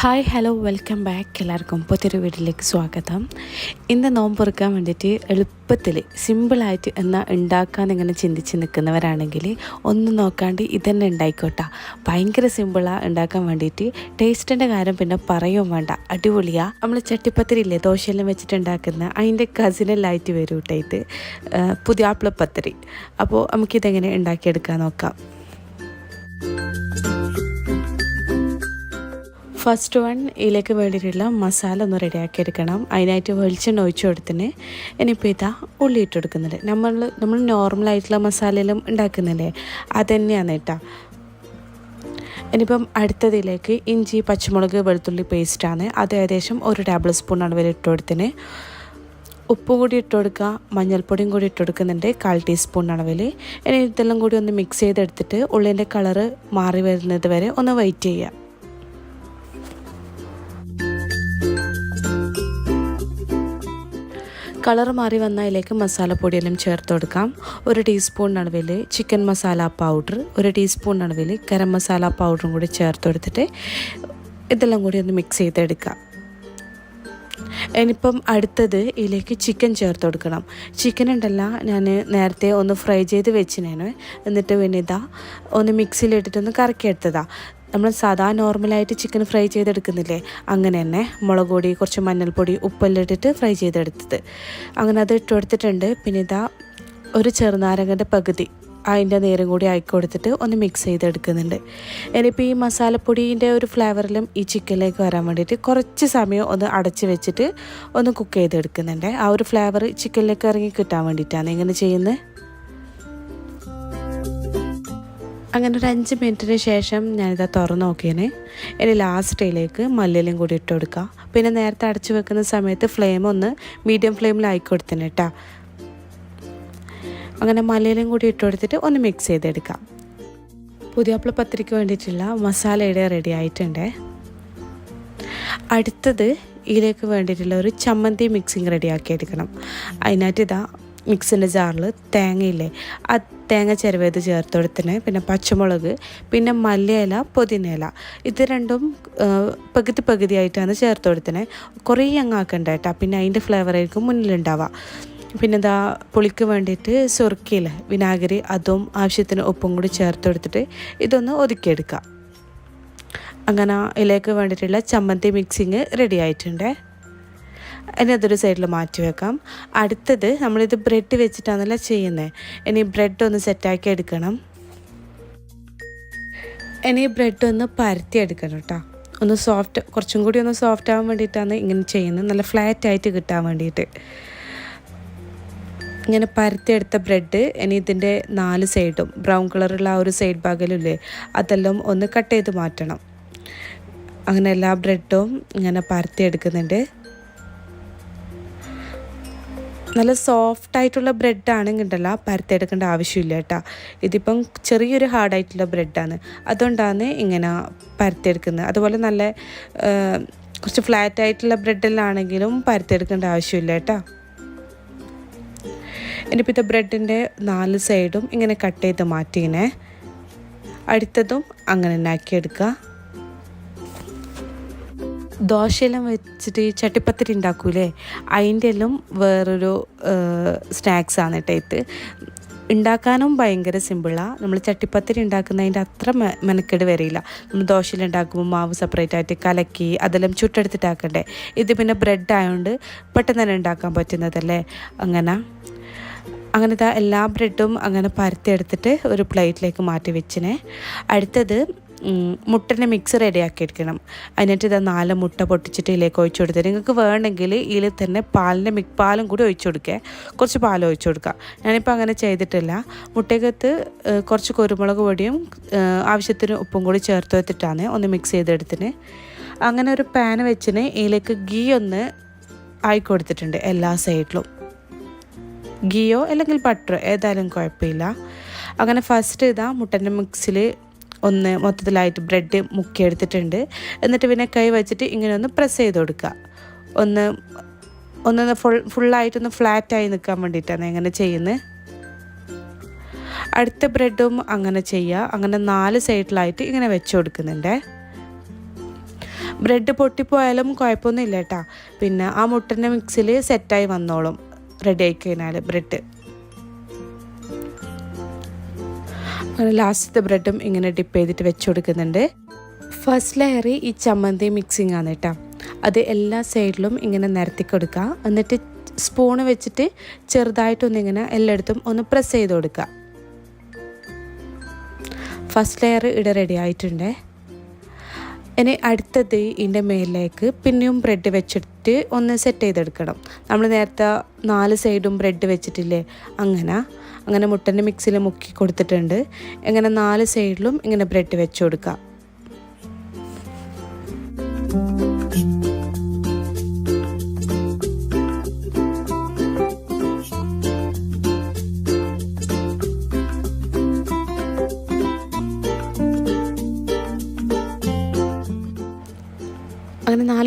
Hi hello welcome back എല്ലാവർക്കും പുതിയൊരു വീട്ടിലേക്ക് സ്വാഗതം. ഇന്ന് നോമ്പ് ഉറക്കാൻ വേണ്ടിയിട്ട് എളുപ്പത്തിൽ സിമ്പിളായിട്ട് എന്നാൽ ഉണ്ടാക്കാൻ ഇങ്ങനെ ചിന്തിച്ച് നിൽക്കുന്നവരാണെങ്കിൽ ഒന്നും നോക്കാണ്ട് ഇതന്നെ ഉണ്ടായിക്കോട്ടെ. ഭയങ്കര സിമ്പിളാണ് ഉണ്ടാക്കാൻ വേണ്ടിയിട്ട്. ടേസ്റ്റിന്റെ കാര്യം പിന്നെ പറയുകയും വേണ്ട. അടിപൊളിയാണ് നമ്മൾ ചട്ടിപ്പത്തിരി ഇല്ലേ ദോശയെല്ലാം വെച്ചിട്ട് ഉണ്ടാക്കുന്ന അതിന്റെ കസിനെല്ലായിട്ട് വരും കേട്ടോ ഇത് പുതിയ ആപ്പിളപ്പത്തിരി അപ്പോൾ നമുക്കിതെങ്ങനെ ഉണ്ടാക്കിയെടുക്കാൻ നോക്കാം. ഫസ്റ്റ് വൺ ഇതിലേക്ക് വേണ്ടിയിട്ടുള്ള മസാല ഒന്ന് റെഡിയാക്കി എടുക്കണം അതിനായിട്ട് വെളിച്ചെണ്ണ ഒഴിച്ചു കൊടുത്തിന്. ഇനിയിപ്പോൾ ഇതാ ഉള്ളി ഇട്ട് കൊടുക്കുന്നുണ്ട് നമ്മൾ നമ്മൾ നോർമലായിട്ടുള്ള മസാലയിലും ഉണ്ടാക്കുന്നില്ലേ? അതുതന്നെയാണ് കേട്ടോ. ഇനിയിപ്പം അടുത്തതിലേക്ക് ഇഞ്ചി പച്ചമുളക് വെളുത്തുള്ളി പേസ്റ്റാണ് അത് ഏകദേശം ഒരു ടേബിൾ സ്പൂൺ അളവിൽ ഇട്ട് കൊടുത്തിന്. ഉപ്പും കൂടി ഇട്ട് കൊടുക്കുക. മഞ്ഞൾപ്പൊടിയും കൂടി ഇട്ട് കൊടുക്കുന്നുണ്ട്. കാൽ ടീസ്പൂൺ അളവിൽ ഇനി ഇതെല്ലാം കൂടി ഒന്ന് മിക്സ് ചെയ്തെടുത്തിട്ട് ഉള്ളിന്റെ കളറ് മാറി വരുന്നത് വരെ ഒന്ന് വെയിറ്റ് ചെയ്യുക. കളർ മാറി വന്നതിലേക്ക് മസാലപ്പൊടിയെല്ലാം ചേർത്ത് കൊടുക്കാം. ഒരു ടീസ്പൂൺ അളവിൽ ചിക്കൻ മസാല പൗഡർ ഒരു ടീസ്പൂൺ അളവിൽ ഗരം മസാല പൗഡറും കൂടി ചേർത്ത് കൊടുത്തിട്ട് ഇതെല്ലാം കൂടി ഒന്ന് മിക്സ് ചെയ്തെടുക്കാം. ഇനിയിപ്പം അടുത്തത് ഇതിലേക്ക് ചിക്കൻ ചേർത്ത് കൊടുക്കണം. ചിക്കൻ ഉണ്ടല്ല ഞാൻ നേരത്തെ ഒന്ന് ഫ്രൈ ചെയ്ത് വെച്ചിനേനു. എന്നിട്ട് പിന്നെ ഇതാ ഒന്ന് മിക്സിയിലിട്ടിട്ടൊന്ന് കറക്കിയെടുത്തതാ. നമ്മൾ സാധാ നോർമലായിട്ട് ചിക്കൻ ഫ്രൈ ചെയ്തെടുക്കുന്നില്ലേ? അങ്ങനെ തന്നെ മുളക് പൊടി കുറച്ച് മഞ്ഞൾപ്പൊടി ഉപ്പെല്ലാം ഇട്ടിട്ട് ഫ്രൈ ചെയ്തെടുത്തത്. അങ്ങനെ അത് ഇട്ട് കൊടുത്തിട്ടുണ്ട്. പിന്നെ ഇതാ ഒരു ചെറുനാരങ്ങന്റെ പകുതി അതിന്റെ നേരം കൂടി ആയിക്കൊടുത്തിട്ട് ഒന്ന് മിക്സ് ചെയ്തെടുക്കുന്നുണ്ട്. ഇനിയിപ്പോൾ ഈ മസാലപ്പൊടീന്റെ ഒരു ഫ്ലേവറിലും ഈ ചിക്കനിലേക്ക് വരാൻ വേണ്ടിയിട്ട് കുറച്ച് സമയം ഒന്ന് അടച്ച് വെച്ചിട്ട് ഒന്ന് കുക്ക് ചെയ്തെടുക്കുന്നുണ്ട്. ആ ഒരു ഫ്ലേവർ ചിക്കനിലേക്ക് ഇറങ്ങി കിട്ടാൻ വേണ്ടിയിട്ടാണ് ഇങ്ങനെ ചെയ്യുന്നത്. അങ്ങനെ ഒരു അഞ്ച് മിനിറ്റിന് ശേഷം ഞാനിത് തുറന്ന് നോക്കിയേനെ. ഇനി ലാസ്റ്റിലേക്ക് മല്ലിലും കൂടി ഇട്ട് കൊടുക്കുക പിന്നെ നേരത്തെ അടച്ചു വെക്കുന്ന സമയത്ത് ഫ്ലെയിം ഒന്ന് മീഡിയം ഫ്ലെയിമിലായി കൊടുത്തിന് കേട്ടോ അങ്ങനെ മല്ലിലും കൂടി ഇട്ട് കൊടുത്തിട്ട് ഒന്ന് മിക്സ് ചെയ്തെടുക്കാം. പുതിയാപ്പിള പത്തിരിക്ക് വേണ്ടിയിട്ടുള്ള മസാലയുടെ റെഡി ആയിട്ടുണ്ട്. അടുത്തത് ഇതിലേക്ക് വേണ്ടിയിട്ടുള്ള ഒരു ചമ്മന്തി മിക്സിങ് റെഡിയാക്കി എടുക്കണം. അതിനായിട്ട് ഇതാ മിക്സിന്റെ ജാറിൽ തേങ്ങയില്ലേ ആ തേങ്ങ ചിരവേത് ചേർത്ത് കൊടുത്തിന് പിന്നെ പച്ചമുളക് പിന്നെ മല്ലിയില പുതിനയില. ഇത് രണ്ടും പകുതി പകുതിയായിട്ടാണ് ചേർത്ത് കൊടുത്തിന്. കുറേ അങ്ങാക്കണ്ട കേട്ടോ. പിന്നെ അതിന്റെ ഫ്ലേവറായിരിക്കും മുന്നിലുണ്ടാവുക. പിന്നെ ഇതാ പുളിക്ക് വേണ്ടിയിട്ട് സുറുക്കിയില്ലേ വിനാഗിരി അതും ആവശ്യത്തിന് ഉപ്പും കൂടി ചേർത്ത് കൊടുത്തിട്ട് ഇതൊന്ന് ഒതുക്കിയെടുക്കുക. അങ്ങനെ ഇതിലേക്ക് വേണ്ടിയിട്ടുള്ള ചമ്മന്തി മിക്സിങ് റെഡി ആയിട്ടുണ്ട്. ഇനി അതൊരു സൈഡിൽ മാറ്റി വെക്കാം. അടുത്തത് നമ്മളിത് ബ്രെഡ് വെച്ചിട്ടാണല്ലോ ചെയ്യുന്നത് ഇനി ബ്രെഡ് ഒന്ന് സെറ്റാക്കി എടുക്കണം. ഇനി ബ്രെഡ് ഒന്ന് പരത്തി എടുക്കണം കേട്ടോ ഒന്ന് സോഫ്റ്റ് കുറച്ചും കൂടി ഒന്ന് സോഫ്റ്റ് ആവാൻ വേണ്ടിയിട്ടാണ് ഇങ്ങനെ ചെയ്യുന്നത്. നല്ല ഫ്ലാറ്റ് ആയിട്ട് കിട്ടാൻ വേണ്ടിയിട്ട്. ഇങ്ങനെ പരത്തിയെടുത്ത ബ്രെഡ് ഇനി ഇതിന്റെ നാല് സൈഡും ബ്രൗൺ കളറുള്ള ആ ഒരു സൈഡ് ഭാഗമില്ലേ അതെല്ലാം ഒന്ന് കട്ട് ചെയ്ത് മാറ്റണം. അങ്ങനെ എല്ലാ ബ്രെഡും ഇങ്ങനെ പരത്തിയെടുക്കുന്നുണ്ട് നല്ല സോഫ്റ്റ് ആയിട്ടുള്ള ബ്രെഡാണെങ്കിൽ ഉണ്ടല്ലോ പരത്തിയെടുക്കേണ്ട ആവശ്യമില്ല കേട്ടോ. ഇതിപ്പം ചെറിയൊരു ഹാർഡായിട്ടുള്ള ബ്രെഡാണ് അതുകൊണ്ടാണ് ഇങ്ങനെ പരത്തിയെടുക്കുന്നത്. അതുപോലെ നല്ല കുറച്ച് ഫ്ലാറ്റ് ആയിട്ടുള്ള ബ്രെഡിലാണെങ്കിലും പരത്തിയെടുക്കേണ്ട ആവശ്യമില്ല കേട്ടോ. ഇനിയിപ്പോൾ ഇത് ബ്രെഡിന്റെ നാല് സൈഡും ഇങ്ങനെ കട്ട് ചെയ്ത് മാറ്റിങ്ങനെ അടുത്തതും അങ്ങനെ ഉണ്ടാക്കിയെടുക്കുക. ദോശയെല്ലാം വെച്ചിട്ട് ചട്ടിപ്പത്തിരി ഉണ്ടാക്കൂലേ? അതിന്റെ എല്ലാം വേറൊരു സ്നാക്സാണ് കേട്ടോ ഇത്. ഉണ്ടാക്കാനും ഭയങ്കര സിമ്പിളാണ് നമ്മൾ ചട്ടിപ്പത്തിരി ഉണ്ടാക്കുന്നതിന്റെ അത്ര മെനക്കേട് വരില്ല. നമ്മൾ ദോശയിൽ ഉണ്ടാക്കുമ്പോൾ മാവ് സെപ്പറേറ്റ് ആയിട്ട് കലക്കി അതെല്ലാം ചുട്ടെടുത്തിട്ടാക്കണ്ടേ ഇത് പിന്നെ ബ്രെഡ് ആയതുകൊണ്ട് പെട്ടെന്ന് തന്നെ ഉണ്ടാക്കാൻ പറ്റുന്നതല്ലേ? അങ്ങനെ. അങ്ങനത്തെ എല്ലാ ബ്രെഡും അങ്ങനെ പരത്തി എടുത്തിട്ട് ഒരു പ്ലേറ്റിലേക്ക് മാറ്റി വെച്ചിനെ. അടുത്തത് മുട്ടന്റെ മിക്സ് റെഡിയാക്കി എടുക്കണം എന്നിട്ട് ഇതാ നാല് മുട്ട പൊട്ടിച്ചിട്ട് ഇതിലേക്ക് ഒഴിച്ചു കൊടുത്തത് നിങ്ങൾക്ക് വേണമെങ്കിൽ ഇതിൽ തന്നെ പാലിന്റെ മിക് പാലും കൂടി ഒഴിച്ചു കൊടുക്കുക. കുറച്ച് പാൽ ഒഴിച്ചു കൊടുക്കുക. ഞാനിപ്പോൾ അങ്ങനെ ചെയ്തിട്ടില്ല. മുട്ടയ്ക്കകത്ത് കുറച്ച് കുരുമുളക് പൊടിയും ആവശ്യത്തിന് ഉപ്പും കൂടി ചേർത്ത് വെച്ചിട്ടാണ് ഒന്ന് മിക്സ് ചെയ്തെടുത്തിന്. അങ്ങനെ ഒരു പാൻ വെച്ചിന് ഇതിലേക്ക് ഗീ ഒന്ന് ആയി കൊടുത്തിട്ടുണ്ട് എല്ലാ സൈഡിലും ഗീയോ അല്ലെങ്കിൽ ബട്ടറോ ഏതായാലും കുഴപ്പമില്ല. അങ്ങനെ ഫസ്റ്റ് ഇതാ മുട്ടന്റെ മിക്സിൽ ഒന്ന് മൊത്തത്തിലായിട്ട് ബ്രെഡ് മുക്കിയെടുത്തിട്ടുണ്ട്. എന്നിട്ട് പിന്നെ കൈ വെച്ചിട്ട് ഇങ്ങനെ ഒന്ന് പ്രസ് ചെയ്ത് കൊടുക്കുക ഒന്ന് ഒന്ന് ഫുൾ ഫുള്ളായിട്ടൊന്ന് ഫ്ലാറ്റായി നിൽക്കാൻ വേണ്ടിയിട്ടാണ് ഇങ്ങനെ ചെയ്യുന്നത്. അടുത്ത ബ്രെഡും അങ്ങനെ ചെയ്യുക അങ്ങനെ നാല് സൈഡിലായിട്ട് ഇങ്ങനെ വെച്ച് കൊടുക്കുന്നുണ്ട്. ബ്രെഡ് പൊട്ടിപ്പോയാലും കുഴപ്പമൊന്നുമില്ല കേട്ടോ. പിന്നെ ആ മുട്ടന്റെ മിക്സിൽ സെറ്റായി വന്നോളും. റെഡി ആയി കഴിഞ്ഞാൽ ബ്രെഡ് അങ്ങനെ ലാസ്റ്റത്തെ ബ്രെഡും ഇങ്ങനെ ഡിപ്പ് ചെയ്തിട്ട് വെച്ച് കൊടുക്കുന്നുണ്ട്. ഫസ്റ്റ് ലെയർ ഈ ചമ്മന്തി മിക്സിങ് ആണ് കേട്ടോ അത് എല്ലാ സൈഡിലും ഇങ്ങനെ നിരത്തി കൊടുക്കുക. എന്നിട്ട് സ്പൂണ് വെച്ചിട്ട് ചെറുതായിട്ടൊന്നിങ്ങനെ എല്ലായിടത്തും ഒന്ന് പ്രസ് ചെയ്ത് കൊടുക്കുക. ഫസ്റ്റ് ലെയർ ഇവിടെ റെഡി ആയിട്ടുണ്ട്. ഇനി അടുത്തത് ഇതിന്റെ മേലിലേക്ക് പിന്നെയും ബ്രെഡ് വെച്ചിട്ട് ഒന്ന് സെറ്റ് ചെയ്തെടുക്കണം. നമ്മൾ നേരത്തെ നാല് സൈഡും ബ്രെഡ് വെച്ചിട്ടില്ലേ? അങ്ങനെ. അങ്ങനെ മുട്ടന്റെ മിക്സിയിൽ മുക്കി കൊടുത്തിട്ടുണ്ട്. ഇങ്ങനെ നാല് സൈഡിലും ഇങ്ങനെ ബ്രെഡ് വെച്ച് കൊടുക്കുക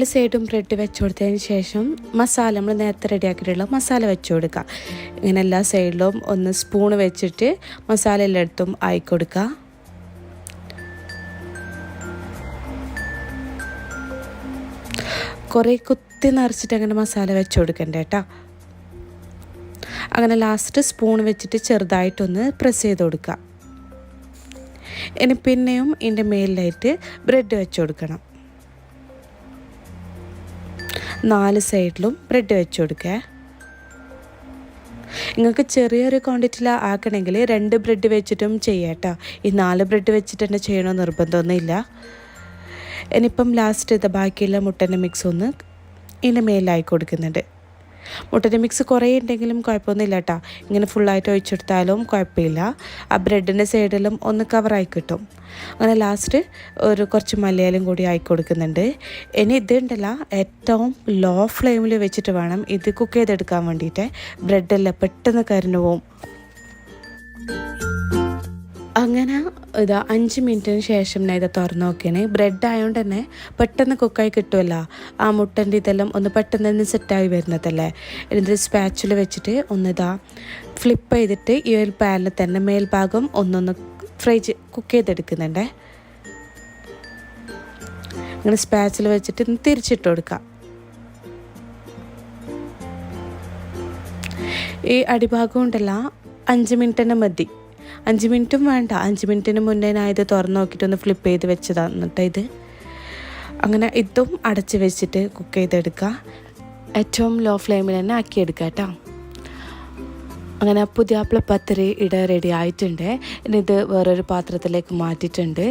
നാല് സൈഡും ബ്രെഡ് വെച്ച് കൊടുത്തതിന് ശേഷം മസാല നമ്മൾ നേരത്തെ റെഡിയാക്കിയിട്ടുള്ള മസാല വെച്ച് കൊടുക്കുക. ഇങ്ങനെ എല്ലാ സൈഡിലും ഒന്ന് സ്പൂൺ വെച്ചിട്ട് മസാല എല്ലായിടത്തും ആയി കൊടുക്കുക. കുറേ കുത്തി നിറച്ചിട്ട് അങ്ങനെ മസാല വെച്ച് കൊടുക്കണ്ട കേട്ടോ അങ്ങനെ ലാസ്റ്റ് സ്പൂൺ വെച്ചിട്ട് ചെറുതായിട്ടൊന്ന് പ്രസ് ചെയ്ത് കൊടുക്കുക. ഇനി പിന്നെയും ഇതിന്റെ മേലിലായിട്ട് ബ്രെഡ് വെച്ച് കൊടുക്കണം. നാല് സൈഡിലും ബ്രെഡ് വെച്ച് കൊടുക്കുക നിങ്ങൾക്ക് ചെറിയൊരു ക്വാണ്ടിറ്റിയിൽ ആക്കണമെങ്കിൽ രണ്ട് ബ്രെഡ് വെച്ചിട്ടും ചെയ്യാം ഈ നാല് ബ്രെഡ് വെച്ചിട്ട് തന്നെ ചെയ്യണമെന്ന് നിർബന്ധമൊന്നുമില്ല. ഇനിയിപ്പം ലാസ്റ്റ് ഇത് ബാക്കിയുള്ള മുട്ടന്റെ മിക്സ് ഒന്ന് ഇതിന്റെ മേലായി കൊടുക്കുന്നുണ്ട്. മുട്ടന്റെ മിക്സ് കുറേ ഉണ്ടെങ്കിലും കുഴപ്പമൊന്നുമില്ല കേട്ടോ ഇങ്ങനെ ഫുള്ളായിട്ട് ഒഴിച്ചെടുത്താലും കുഴപ്പമില്ല. ആ ബ്രെഡിന്റെ സൈഡിലും ഒന്ന് കവറായി കിട്ടും. അങ്ങനെ ലാസ്റ്റ് ഒരു കുറച്ച് മലയാളം കൂടി ആയി കൊടുക്കുന്നുണ്ട്. ഇനി ഇതുണ്ടല്ല ഏറ്റവും ലോ ഫ്ലെയിമിൽ വെച്ചിട്ട് വേണം ഇത് കുക്ക് ചെയ്തെടുക്കാൻ വേണ്ടിയിട്ട്. ബ്രെഡെല്ലാം പെട്ടെന്ന് കരിഞ്ഞു പോവും. അങ്ങനെ ഇതാ അഞ്ച് മിനിറ്റിന് ശേഷം ഞാൻ ഇത് തുറന്ന് നോക്കിയാണ് ബ്രെഡ് ആയതുകൊണ്ട് തന്നെ പെട്ടെന്ന് കുക്കായി കിട്ടുമല്ലോ ആ മുട്ടന്റെ ഇതെല്ലാം ഒന്ന് പെട്ടെന്ന് തന്നെ സെറ്റായി വരുന്നതല്ലേ. എന്നിട്ട് സ്പാച്ചിൽ വെച്ചിട്ട് ഒന്ന് ഒന്നിതാ ഫ്ലിപ്പ് ചെയ്തിട്ട് ഈ ഒരു പാനിൽ തന്നെ മേൽഭാഗം ഒന്നൊന്ന് ഫ്രൈ കുക്ക് ചെയ്തെടുക്കുന്നുണ്ടേ. ഇങ്ങനെ സ്പാച്ചിൽ വെച്ചിട്ട് തിരിച്ചിട്ട് കൊടുക്കാം. ഈ അടിഭാഗം ഉണ്ടല്ല അഞ്ച് മിനിറ്റ് തന്നെ മതി. അഞ്ച് മിനിറ്റും വേണ്ട. അഞ്ച് മിനിറ്റിന് മുന്നേ ഞാൻ ഇത് തുറന്ന് നോക്കിയിട്ടൊന്ന് ഫ്ലിപ്പ് ചെയ്ത് വെച്ചതാണ് എന്നിട്ട് ഇത് അങ്ങനെ ഇതും അടച്ച് വെച്ചിട്ട് കുക്ക് ചെയ്തെടുക്കുക ഏറ്റവും ലോ ഫ്ലെയിമിൽ തന്നെ ആക്കിയെടുക്കുക കേട്ടോ അങ്ങനെ പുതിയാപ്പിള പത്തിരി ഇട റെഡി ആയിട്ടുണ്ട്. ഇനി ഇത് വേറൊരു പാത്രത്തിലേക്ക് മാറ്റിയിട്ടുണ്ട്.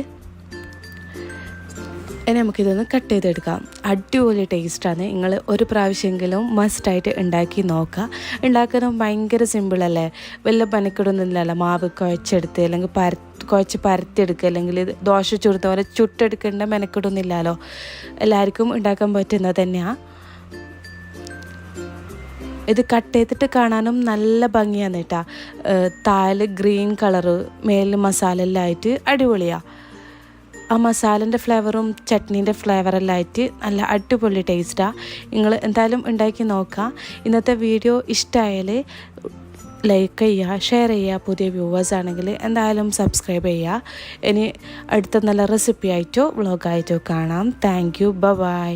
ഇനി നമുക്കിതൊന്ന് കട്ട് ചെയ്തെടുക്കാം. അടിപൊളി ടേസ്റ്റാണ് നിങ്ങൾ ഒരു പ്രാവശ്യമെങ്കിലും മസ്റ്റായിട്ട് ഉണ്ടാക്കി നോക്കുക. ഉണ്ടാക്കുന്നത് ഭയങ്കര സിമ്പിളല്ലേ വല്ല പനിക്കിടൊന്നുമില്ലല്ലോ മാവ് കുഴച്ചെടുത്ത് അല്ലെങ്കിൽ പര കുഴച്ച് പരത്തിയെടുക്കുക. അല്ലെങ്കിൽ ദോശ ചുടുത്ത പോലെ ചുട്ടെടുക്കേണ്ട മെനക്കിടൊന്നുമില്ലല്ലോ എല്ലാവർക്കും ഉണ്ടാക്കാൻ പറ്റുന്നത് തന്നെയാണ് ഇത് കട്ട് ചെയ്തിട്ട് കാണാനും നല്ല ഭംഗിയാണ് കേട്ടോ. താൽ ഗ്രീൻ കളറ് മേലിൽ മസാല എല്ലാം ആയിട്ട് അടിപൊളിയാണ് ആ മസാലന്റെ ഫ്ലേവറും ചട്നീന്റെ ഫ്ലേവറെല്ലാം ആയിട്ട് നല്ല അടിപൊളി ടേസ്റ്റാണ് നിങ്ങൾ എന്തായാലും ഉണ്ടാക്കി നോക്കുക. ഇന്നത്തെ വീഡിയോ ഇഷ്ടമായാൽ ലൈക്ക് ചെയ്യുക ഷെയർ ചെയ്യുക പുതിയ വ്യൂവേഴ്സ് ആണെങ്കിൽ എന്തായാലും സബ്സ്ക്രൈബ് ചെയ്യുക. ഇനി അടുത്ത നല്ല റെസിപ്പി ആയിട്ടോ വ്ളോഗായിട്ടോ കാണാം. Thank you by